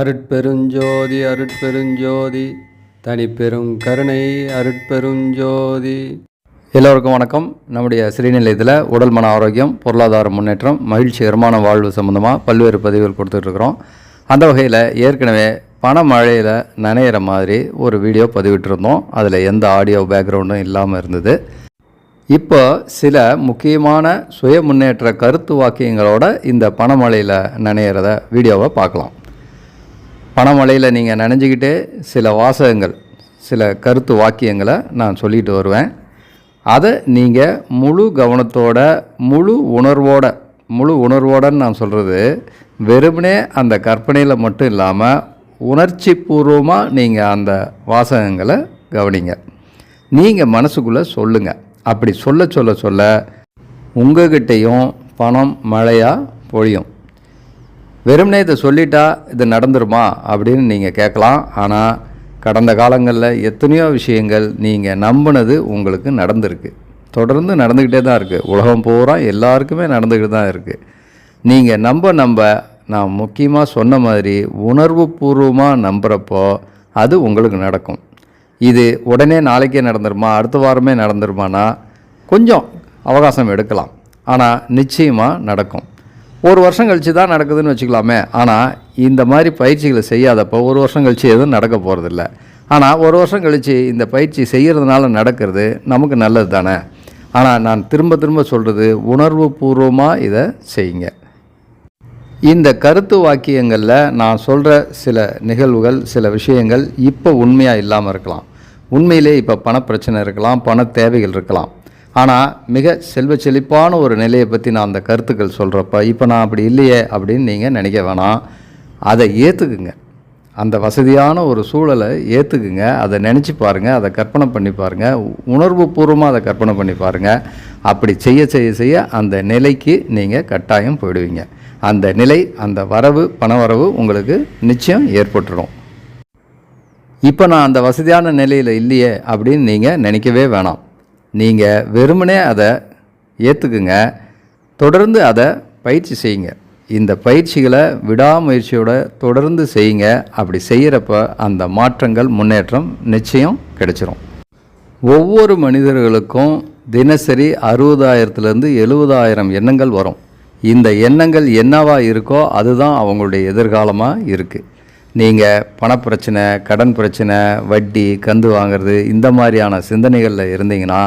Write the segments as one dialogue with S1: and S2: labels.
S1: அருட்பெருஞ்சோதி அருட்பெருஞ்சோதி தனிப்பெரும் கருணை அருட்பெருஞ்சோதி.
S2: எல்லோருக்கும் வணக்கம். நம்முடைய சிறுநிலையத்தில் உடல் மன ஆரோக்கியம் பொருளாதார முன்னேற்றம் மகிழ்ச்சிகரமான வாழ்வு சம்மந்தமாக பல்வேறு பதிவுகள் கொடுத்துட்ருக்குறோம். அந்த வகையில் ஏற்கனவே பண மழையில் நனையிற மாதிரி ஒரு வீடியோ பதிவிட்டிருந்தோம். அதில் எந்த ஆடியோ பேக்ரவுண்டும் இல்லாமல் இருந்தது. இப்போ சில முக்கியமான சுய முன்னேற்ற கருத்து வாக்கியங்களோட இந்த பணமழையில் நனையிறத வீடியோவை பார்க்கலாம். பணமழையில் நீங்கள் நனைஞ்சிக்கிட்டே சில வாசகங்கள் சில கருத்து வாக்கியங்களை நான் சொல்லிட்டு வருவேன். அதை நீங்கள் முழு கவனத்தோட முழு உணர்வோட முழு உணர்வோடன்னு நான் சொல்கிறது வெறுமனே அந்த கற்பனையில் மட்டும் இல்லாமல் உணர்ச்சி பூர்வமாக நீங்கள் அந்த வாசகங்களை கவனிங்க. நீங்கள் மனசுக்குள்ளே சொல்லுங்கள் அப்படி சொல்ல சொல்ல சொல்ல உங்ககிட்டையும் பணம் மழையாக பொழியும். வெறும்னே இதை சொல்லிட்டா இது நடந்துருமா அப்படின்னு நீங்கள் கேட்கலாம். ஆனால் கடந்த காலங்களில் எத்தனையோ விஷயங்கள் நீங்கள் நம்பினது உங்களுக்கு நடந்திருக்கு. தொடர்ந்து நடந்துக்கிட்டே தான் இருக்குது உலகம் பூரா எல்லாருக்குமே நடந்துக்கிட்டு தான் இருக்குது நீங்கள் நம்ப நம்ப நான் முக்கியமாக சொன்ன மாதிரி உணர்வு பூர்வமாக நம்புகிறப்போ அது உங்களுக்கு நடக்கும். இது உடனே நாளைக்கே நடந்துருமா அடுத்த வாரமே நடந்துருமானா கொஞ்சம் அவகாசம் எடுக்கலாம். ஆனால் நிச்சயமாக நடக்கும். ஒரு வருஷம் கழித்து தான் நடக்குதுன்னு வச்சுக்கலாமே. ஆனால் இந்த மாதிரி பயிற்சிகளை செய்யாதப்போ ஒரு வருஷம் கழித்து எதுவும் நடக்க போகிறதில்ல ஆனால் ஒரு வருஷம் கழித்து இந்த பயிற்சி செய்கிறதுனால நடக்கிறது நமக்கு நல்லது தானே? ஆனால் நான் திரும்ப திரும்ப சொல்கிறது உணர்வு பூர்வமாக இதை செய்யுங்க. இந்த கருத்து வாக்கியங்களில் நான் சொல்கிற சில நிகழ்வுகள் சில விஷயங்கள் இப்போ உண்மையாக இல்லாமல் இருக்கலாம். உண்மையிலே இப்போ பணப்பிரச்சனை இருக்கலாம் பண தேவைகள் இருக்கலாம். ஆனால் மிக செல்வ செழிப்பான ஒரு நிலையை பற்றி நான் அந்த கருத்துக்கள் சொல்கிறப்ப இப்போ நான் அப்படி இல்லையே அப்படின்னு நீங்கள் நினைக்க வேணாம். அதை ஏற்றுக்குங்க அந்த வசதியான ஒரு சூழலை ஏற்றுக்குங்க அதை நினச்சி பாருங்கள் அதை கற்பனை பண்ணி பாருங்கள் உணர்வு பூர்வமாக அதை கற்பனை பண்ணி பாருங்கள் அப்படி செய்ய செய்ய செய்ய அந்த நிலைக்கு நீங்கள் கட்டாயம் போயிடுவீங்க. அந்த நிலை அந்த வரவு பணவரவு உங்களுக்கு நிச்சயம் ஏற்பட்டுடும் இப்போ நான் அந்த வசதியான நிலையில் இல்லையே அப்படின்னு நீங்கள் நினைக்கவே வேணாம். நீங்கள் வெறுமனே அதை ஏற்றுக்குங்க தொடர்ந்து அதை பயிற்சி செய்யுங்க. இந்த பயிற்சிகளை விடாமுயற்சியோட தொடர்ந்து செய்யுங்க. அப்படி செய்கிறப்ப அந்த மாற்றங்கள் முன்னேற்றம் நிச்சயம் கிடைச்சிரும். ஒவ்வொரு மனிதர்களுக்கும் தினசரி அறுபதாயிரத்துலேருந்து எழுபதாயிரம் எண்ணங்கள் வரும். இந்த எண்ணங்கள் என்னவா இருக்கோ அதுதான் அவங்களுடைய எதிர்காலமாக இருக்குது நீங்கள் பணப்பிரச்சனை கடன் பிரச்சனை வட்டி கந்து வாங்குறது இந்த மாதிரியான சிந்தனைகளில் இருந்தீங்கன்னா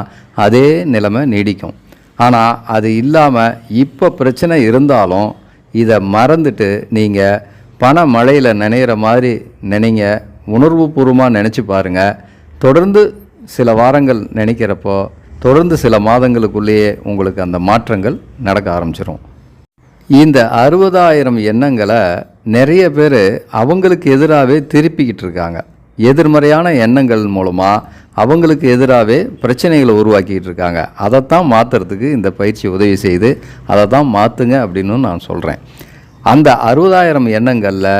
S2: அதே நிலைமை நீடிக்கும். ஆனால் அது இல்லாமல் இப்போ பிரச்சனை இருந்தாலும் இதை மறந்துட்டு நீங்கள் பண மழையில் நினைகிற மாதிரி நினைங்க உணர்வுபூர்வமாக நினச்சி பாருங்கள் தொடர்ந்து சில வாரங்கள் நினைக்கிறப்போ தொடர்ந்து சில மாதங்களுக்குள்ளேயே உங்களுக்கு அந்த மாற்றங்கள் நடக்க ஆரம்பிச்சிடும் இந்த அறுபதாயிரம் எண்ணங்களை நிறைய பேர் அவங்களுக்கு எதிராகவே திருப்பிக்கிட்டு இருக்காங்க. எதிர்மறையான எண்ணங்கள் மூலமாக அவங்களுக்கு எதிராகவே பிரச்சனைகளை உருவாக்கிட்டு இருக்காங்க. அதைத்தான் மாற்றுறதுக்கு இந்த பயிற்சி உதவி செய்து அதை தான் மாற்றுங்க அப்படின்னு நான் சொல்கிறேன் அந்த அறுபதாயிரம் எண்ணங்களில்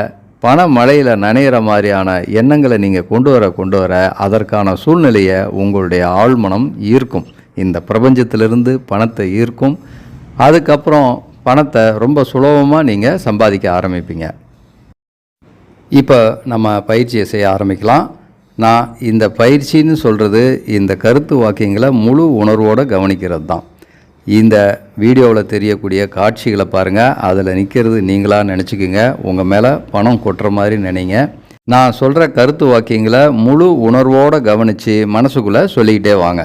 S2: பண மழையில் நனையிற மாதிரியான எண்ணங்களை நீங்கள் கொண்டு வர கொண்டு வர அதற்கான சூழ்நிலையை உங்களுடைய ஆழ்மனம் ஈர்க்கும். இந்த பிரபஞ்சத்திலிருந்து பணத்தை ஈர்க்கும். அதுக்கப்புறம் பணத்தை ரொம்ப சுலபமாக நீங்கள் சம்பாதிக்க ஆரம்பிப்பீங்க. இப்போ நம்ம பயிற்சியை செய்ய ஆரம்பிக்கலாம். நான் இந்த பயிற்சின்னு சொல்கிறது இந்த கருத்து வாக்கியங்களை முழு உணர்வோடு கவனிக்கிறது தான் இந்த வீடியோவில் தெரியக்கூடிய காட்சிகளை பாருங்கள் அதில் நிற்கிறது நீங்களாக நினச்சிக்கோங்க. உங்கள் மேலே பணம் கொட்டுற மாதிரி நினைங்க. நான் சொல்கிற கருத்து வாக்கியங்களை முழு உணர்வோடு கவனித்து மனசுக்குள்ளே சொல்லிக்கிட்டே வாங்க.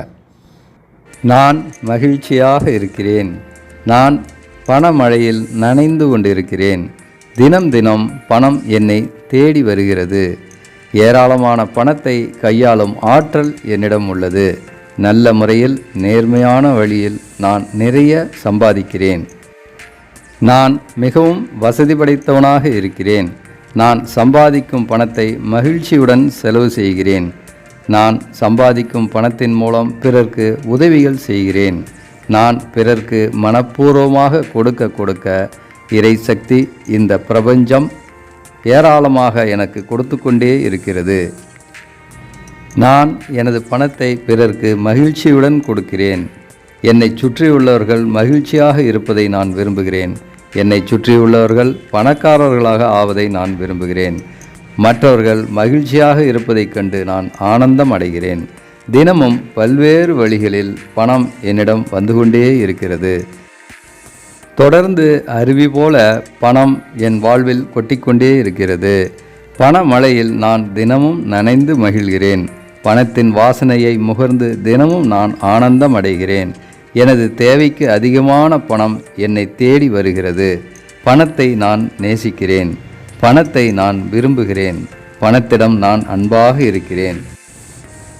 S2: நான் மகிழ்ச்சியாக இருக்கிறேன். நான் பணமழையில் நனைந்து கொண்டிருக்கிறேன். தினம் தினம் பணம் என்னை தேடி வருகிறது. ஏராளமான பணத்தை கையாளும் ஆற்றல் என்னிடம் உள்ளது. நல்ல முறையில் நேர்மையான வழியில் நான் நிறைய சம்பாதிக்கிறேன். நான் மிகவும் வசதி படைத்தவனாக இருக்கிறேன். நான் சம்பாதிக்கும் பணத்தை மகிழ்ச்சியுடன் செலவு செய்கிறேன். நான் சம்பாதிக்கும் பணத்தின் மூலம் பிறர்க்கு உதவிகள் செய்கிறேன். நான் பிறர்க்கு மனப்பூர்வமாக கொடுக்க கொடுக்க இறைசக்தி இந்த பிரபஞ்சம் ஏராளமாக எனக்கு கொடுத்து கொண்டே இருக்கிறது. நான் எனது பணத்தை பிறர்க்கு மகிழ்ச்சியுடன் கொடுக்கிறேன். என்னை சுற்றியுள்ளவர்கள் மகிழ்ச்சியாக இருப்பதை நான் விரும்புகிறேன். என்னை சுற்றியுள்ளவர்கள் பணக்காரர்களாக ஆவதை நான் விரும்புகிறேன். மற்றவர்கள் மகிழ்ச்சியாக இருப்பதைக் கண்டு நான் ஆனந்தம் அடைகிறேன். தினமும் பல்வேறு வழிகளில் பணம் என்னிடம் வந்து கொண்டே இருக்கிறது. தொடர்ந்து அருவி போல பணம் என் வாழ்வில் கொட்டிக்கொண்டே இருக்கிறது. பண மழையில் நான் தினமும் நனைந்து மகிழ்கிறேன். பணத்தின் வாசனையை முகர்ந்து தினமும் நான் ஆனந்தம் அடைகிறேன் எனது தேவைக்கு அதிகமான பணம் என்னை தேடி வருகிறது. பணத்தை நான் நேசிக்கிறேன். பணத்தை நான் விரும்புகிறேன். பணத்திடம் நான் அன்பாக இருக்கிறேன்.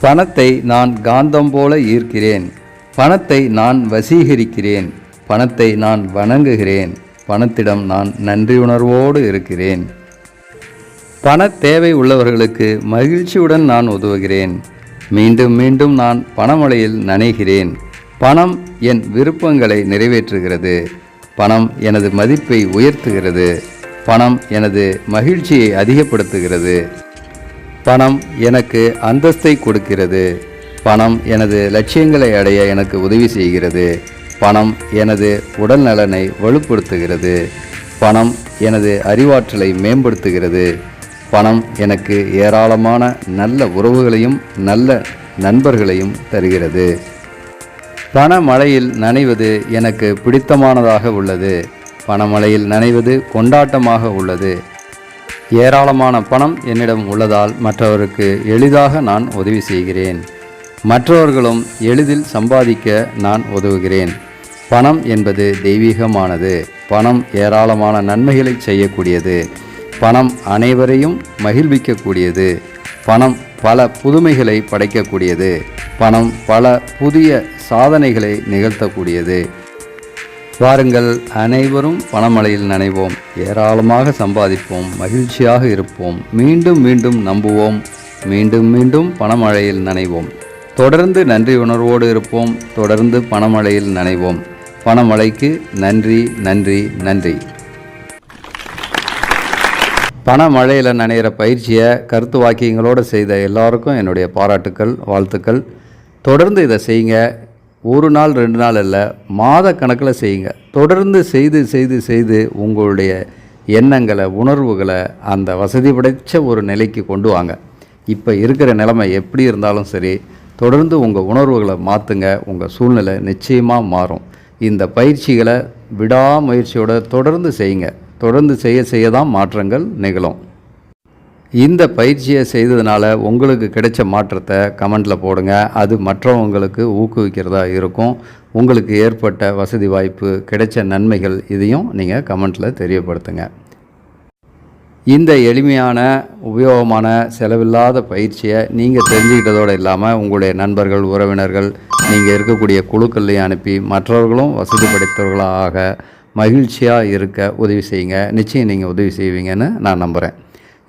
S2: பணத்தை நான் காந்தம் போல ஈர்க்கிறேன். பணத்தை நான் வசீகரிக்கிறேன். பணத்தை நான் வணங்குகிறேன். பணத்திடம் நான் நன்றியுணர்வோடு இருக்கிறேன். பண தேவை உள்ளவர்களுக்கு மகிழ்ச்சியுடன் நான் உதவுகிறேன். மீண்டும் மீண்டும் நான் பணமழையில் நனைகிறேன். பணம் என் விருப்பங்களை நிறைவேற்றுகிறது. பணம் எனது மதிப்பை உயர்த்துகிறது. பணம் எனது மகிழ்ச்சியை அதிகப்படுத்துகிறது. பணம் எனக்கு அந்தஸ்தை கொடுக்கிறது. பணம் எனது லட்சியங்களை அடைய எனக்கு உதவி செய்கிறது. பணம் எனது உடல் நலனை வலுப்படுத்துகிறது. பணம் எனது அறிவாற்றலை மேம்படுத்துகிறது. பணம் எனக்கு ஏராளமான நல்ல உறவுகளையும் நல்ல நண்பர்களையும் தருகிறது. பணமழையில் நனைவது எனக்கு பிடித்தமானதாக உள்ளது. பணமழையில் நனைவது கொண்டாட்டமாக உள்ளது. ஏராளமான பணம் என்னிடம் உள்ளதால் மற்றவருக்கு எளிதாக நான் உதவி செய்கிறேன். மற்றவர்களும் எளிதில் சம்பாதிக்க நான் உதவுகிறேன். பணம் என்பது தெய்வீகமானது. பணம் ஏராளமான நன்மைகளை செய்யக்கூடியது. பணம் அனைவரையும் மகிழ்விக்கக்கூடியது. பணம் பல புதுமைகளை படைக்கக்கூடியது. பணம் பல புதிய சாதனைகளை நிகழ்த்தக்கூடியது. வாருங்கள் அனைவரும் பணமழையில் நனைவோம். ஏராளமாக சம்பாதிப்போம் மகிழ்ச்சியாக இருப்போம். மீண்டும் மீண்டும் நம்புவோம். மீண்டும் மீண்டும் பணமழையில் நனைவோம். தொடர்ந்து நன்றி உணர்வோடு இருப்போம். தொடர்ந்து பணமழையில் நனைவோம். பணமழைக்கு நன்றி நன்றி நன்றி. பணமழையில் நனைகிற பயிற்சியை கருத்து வாக்கியங்களோடு செய்த எல்லாருக்கும் என்னுடைய பாராட்டுக்கள் வாழ்த்துக்கள். தொடர்ந்து இதை செய்யுங்க. ஒரு நாள் ரெண்டு நாள் இல்லை மாத கணக்கில் செய்யுங்க. தொடர்ந்து செய்து செய்து செய்து உங்களுடைய எண்ணங்களை உணர்வுகளை அந்த வசதி படைச்ச ஒரு நிலைக்கு கொண்டு வாங்க. இப்போ இருக்கிற நிலைமை எப்படி இருந்தாலும் சரி தொடர்ந்து உங்கள் உணர்வுகளை மாற்றுங்க உங்கள் சூழ்நிலை நிச்சயமாக மாறும். இந்த பயிற்சிகளை விடாமுயற்சியோட தொடர்ந்து செய்யுங்க. தொடர்ந்து செய்ய செய்ய தான் மாற்றங்கள் நிகழும். இந்த பயிற்சியை செய்ததுனால உங்களுக்கு கிடைச்ச மாற்றத்தை கமெண்டில் போடுங்க. அது மற்றவங்களுக்கு ஊக்குவிக்கிறதா இருக்கும். உங்களுக்கு ஏற்பட்ட வசதி வாய்ப்பு கிடைச்ச நன்மைகள் இதையும் நீங்கள் கமெண்ட்டில் தெரியப்படுத்துங்க. இந்த எளிமையான உபயோகமான செலவில்லாத பயிற்சியை நீங்கள் தெரிஞ்சுக்கிட்டதோடு இல்லாமல் உங்களுடைய நண்பர்கள் உறவினர்கள் நீங்கள் இருக்கக்கூடிய குழுக்கள்லையும் அனுப்பி மற்றவர்களும் வசதி படைத்தவர்களாக மகிழ்ச்சியாக இருக்க உதவி செய்யுங்க. நிச்சயம் நீங்கள் உதவி செய்வீங்கன்னு நான் நம்புகிறேன்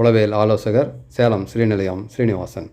S2: உளவியல் ஆலோசகர் சேலம் ஸ்ரீநிலையம் ஸ்ரீனிவாசன்.